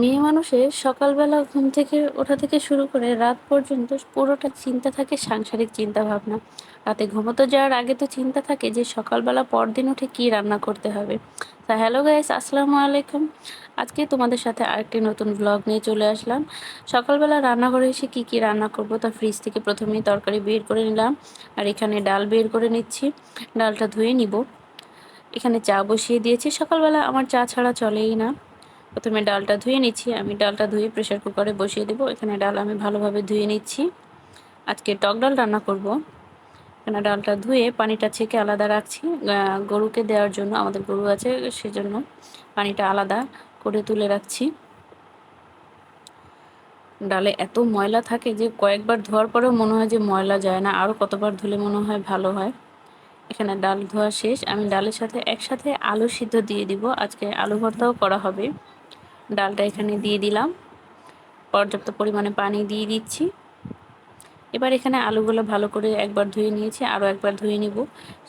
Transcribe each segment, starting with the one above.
মেয়ে মানুষের সকালবেলা ঘুম থেকে ওঠা থেকে শুরু করে রাত পর্যন্ত পুরোটা চিন্তা থাকে সাংসারিক চিন্তা ভাবনা রাতে ঘুমোতে যাওয়ার আগে তো চিন্তা থাকে যে সকালবেলা পরদিন উঠে কি রান্না করতে হবে। তা হ্যালো গাইস, আসসালামু আলাইকুম। আজকে তোমাদের সাথে আরেকটি নতুন ব্লগ নিয়ে চলে আসলাম। সকালবেলা রান্নাঘরে এসে কি কি রান্না করব তা ফ্রিজ থেকে প্রথমেই তরকারি বের করে নিলাম। আর এখানে ডাল বের করে নিচ্ছি। ডালটা ধুয়ে নিব। এখানে চা বসিয়ে দিয়েছি। সকালবেলা আমার চা ছাড়া চলেই না। প্রথমে ডালটা ধুয়ে নিচ্ছি। আমি ডালটা ধুয়ে প্রেশার কুকারে বসিয়ে দেবো। এখানে ডাল আমি ভালোভাবে ধুয়ে নিচ্ছি। আজকে টক ডাল রান্না করব। এখানে ডালটা ধুয়ে পানিটা ছেঁকে আলাদা রাখছি। গরুকে দেওয়ার জন্য, আমাদের গরু আছে, সেজন্য পানিটা আলাদা করে তুলে রাখছি। ডালে এত ময়লা থাকে যে কয়েকবার ধোয়ার পরেও মনে হয় যে ময়লা যায় না। আরও কতবার ধুলে মনে হয় ভালো হয়। এখানে ডাল ধোয়া শেষ। আমি ডালের সাথে একসাথে আলু সিদ্ধ দিয়ে দিব। আজকে আলু ভর্তাও করা হবে। ডালটা এখানে দিয়ে দিলাম। পর্যাপ্ত পরিমাণে পানি দিয়ে দিচ্ছি। এবার এখানে আলুগুলো ভালো করে একবার ধুয়ে নিয়েছি, আরও একবার ধুয়ে নিব।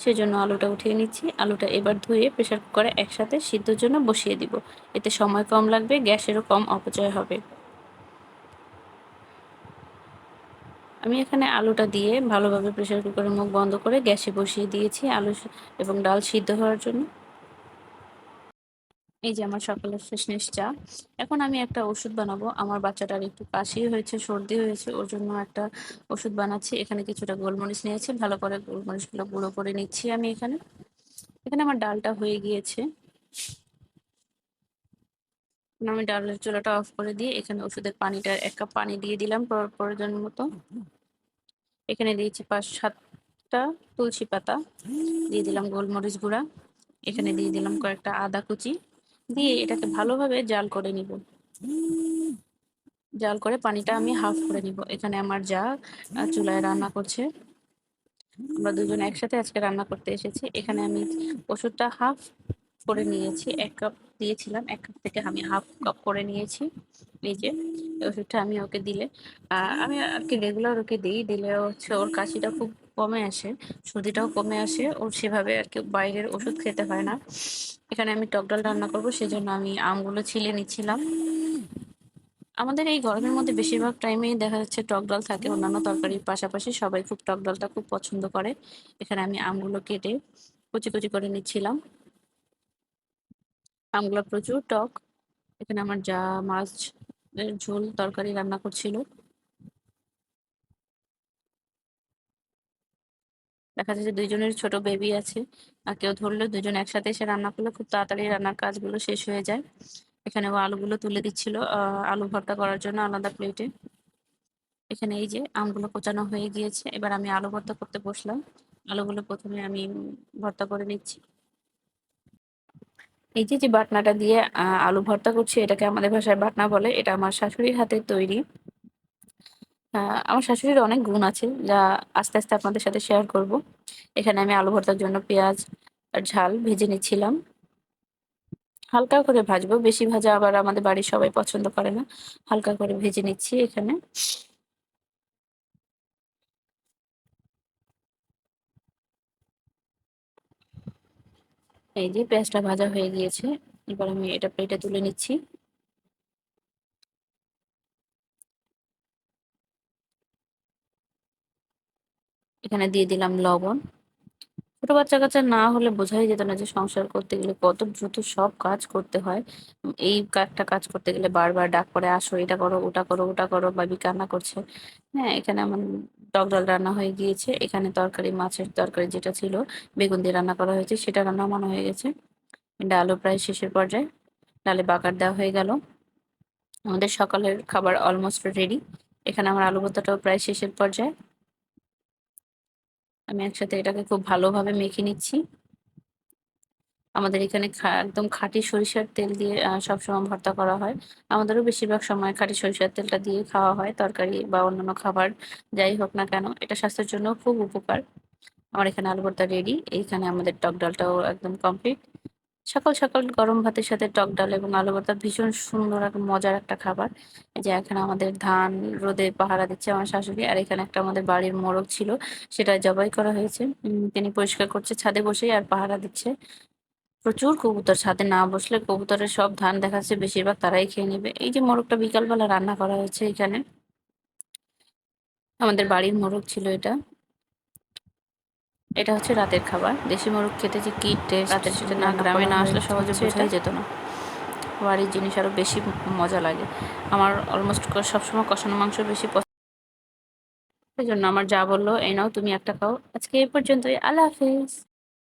সেজন্য আলুটা উঠিয়ে নিচ্ছি। আলুটা এবার ধুয়ে প্রেশার কুকারে একসাথে সিদ্ধর জন্য বসিয়ে দিব। এতে সময় কম লাগবে, গ্যাসেরও কম অপচয় হবে। আমি এখানে আলুটা দিয়ে ভালোভাবে প্রেশার কুকারের মুখ বন্ধ করে গ্যাসে বসিয়ে দিয়েছি আলু এবং ডাল সিদ্ধ হওয়ার জন্য। এই যে আমার সকালের শেষমেশ চা। এখন আমি একটা ওষুধ বানাবো। আমার বাচ্চাটার একটু কাশি হয়েছে, সর্দি হয়েছে, ওর জন্য একটা ওষুধ বানাচ্ছি। এখানে কিছুটা গোলমরিচ নিয়েছি, ভালো করে গোলমরিচগুলো গুঁড়ো করে নিচ্ছি আমি এখানে। এখানে আমার ডালটা হয়ে গিয়েছে। আমি ডালের চুলাটা অফ করে দিয়ে এখানে ওষুধের পানিটা, এক কাপ পানি দিয়ে দিলাম প্রয়োজন মতো। এখানে দিয়েছি পাঁচ সাতটা তুলসী পাতা। দিয়ে দিলাম গোলমরিচ গুঁড়া। এখানে দিয়ে দিলাম কয়েকটা আদা কুচি। দিয়ে এটাকে ভালোভাবে জাল করে নিব। জাল করে পানিটা আমি হাফ করে নিব। এখানে আমার যা চুলায় রান্না করছে। আমরা দুজন একসাথে আজকে রান্না করতে এসেছি। এখানে আমি ওষুধটা হাফ করে নিয়েছি, এক কাপ দিয়েছিলাম, এক কাপ থেকে আমি হাফ কাপ করে নিয়েছি। এই যে, ওষুধটা আমি ওকে দিলে আমি আর কি রেগুলার ওকে দিই, দিলে হচ্ছে ওর কাশিটা খুব কমে আসে, সর্দিটাও কমে আসে। ওর সেভাবে আর কি বাইরের ওষুধ খেতে হয় না। এখানে আমি টক ডাল রান্না করব, সেজন্য আমি আমগুলো ছিলে নিচ্ছিলাম। আমাদের এই গরমের মধ্যে বেশিরভাগ টাইমেই দেখা যাচ্ছে টক ডাল থাকে, অন্যান্য তরকারির পাশাপাশি সবাই খুব টক ডালটা খুব পছন্দ করে। এখানে আমি আমগুলো কেটে কুচি কুচি করে নিচ্ছিলাম। আমগুলো প্রচুর টক। এখানে আমার যা মাছ ঝোল তরকারি রান্না করছিল। দেখা যাচ্ছে দুইজনের ছোট বেবি আছে আর কেউ ধরলে দুজন একসাথে এসে রান্না করলে, খুব তাড়াতাড়ি রান্নার কাজগুলো শেষ হয়ে যায়। এখানে ও আলুগুলো তুলে দিচ্ছিল আলু ভর্তা করার জন্য আলাদা প্লেটে এখানে এই যে আমগুলো কোচানো হয়ে গিয়েছে, এবার আমি আলু ভর্তা করতে বসলাম। আলুগুলো প্রথমে আমি ভর্তা করে নিচ্ছি। এই যে যে বাটনাটা দিয়ে আলু ভর্তা করছি, এটাকে আমাদের ভাষায় বাটনা বলে, এটা আমার শাশুড়ির হাতের তৈরি। আমার শাশুড়ির অনেক গুণ আছে যা আস্তে আস্তে আপনাদের সাথে শেয়ার করব। এখানে আমি আলু ভর্তার জন্য পেঁয়াজ আর ঝাল ভেজে নিচ্ছিলাম। হালকা করে ভাজবো, বেশি ভাজা আবার আমাদের বাড়ির সবাই পছন্দ করে না। হালকা করে ভেজে নিচ্ছি এখানে। এই যে পেঁয়াজটা ভাজা হয়ে গিয়েছে, এবার আমি এটা প্লেটে তুলে নিচ্ছি। এখানে দিয়ে দিলাম লবণ। ছোট বাচ্চা কাচ্চা না হলে বোঝাই যেত না যে সংসার করতে গেলে কত দ্রুত সব কাজ করতে হয়। এই একটা কাজ করতে গেলে বারবার ডাক করে আসো, এটা করো, ওটা করো ওটা করো, বাবি কান্না করছে। হ্যাঁ এখানে আমার টক ডাল রান্না হয়ে গিয়েছে। এখানে তরকারি, মাছের তরকারি যেটা ছিল, বেগুন দিয়ে রান্না করা হয়েছে, সেটা রান্না মনে হয়ে গেছে। ডালও প্রায় শেষের পর্যায়ে। ডালে বাকার দেওয়া হয়ে গেল। আমাদের সকালের খাবার অলমোস্ট রেডি এখানে আমার আলু ভর্তাটাও প্রায় শেষের পর্যায়ে। আমি একসাথে এটাকে খুব ভালোভাবে মেখে নিচ্ছি। আমাদের এখানে একদম খাঁটি সরিষার তেল দিয়ে সবসময় ভর্তা করা হয়। আমাদেরও বেশিরভাগ সময় খাঁটি সরিষার তেলটা দিয়ে খাওয়া হয়, তরকারি বা অন্যান্য খাবার, যাই হোক না কেন। এটা স্বাস্থ্যের জন্য খুব উপকার। আমার এখানে আলু ভর্তা রেডি এইখানে আমাদের টক ডালটাও একদম কমপ্লিট সকাল সকাল গরম ভাতের সাথে টক ডাল এবং আলু ভর্তা ভীষণ সুন্দর এক মজার একটা খাবার। যে এখানে আমাদের ধান রোদে পাহারা দিচ্ছে আমার শাশুড়ি, আর এখানে একটা আমাদের বাড়ির মোরগ ছিল সেটা জবাই করা হয়েছে। তিনি পরিষ্কার করছে ছাদে বসেই আর পাহারা দিচ্ছে। প্রচুর কবুতর, ছাদে না বসলে কবুতরের সব ধান দেখাচ্ছে, বেশিরভাগ তারাই খেয়ে নেবে। এই যে মোরগটা বিকালবেলা রান্না করা হয়েছে এখানে। আমাদের বাড়ির মোরগ ছিল এটা। এটা হচ্ছে রাতের খাবার। দেশি মোরগ খেতে যে কি টেস্ট রাতের সাথে না গ্রামে না আসলে সহজে বোঝাই যেত না। বাড়ির জিনিস আরও বেশি মজা লাগে। আমার অলমোস্ট সবসময় কষানো মাংস বেশি পছন্দ এই জন্য আমার যা বলল এই নাও তুমি একটা খাও। আজকে এই পর্যন্তই। আল্লাহ হাফিজ।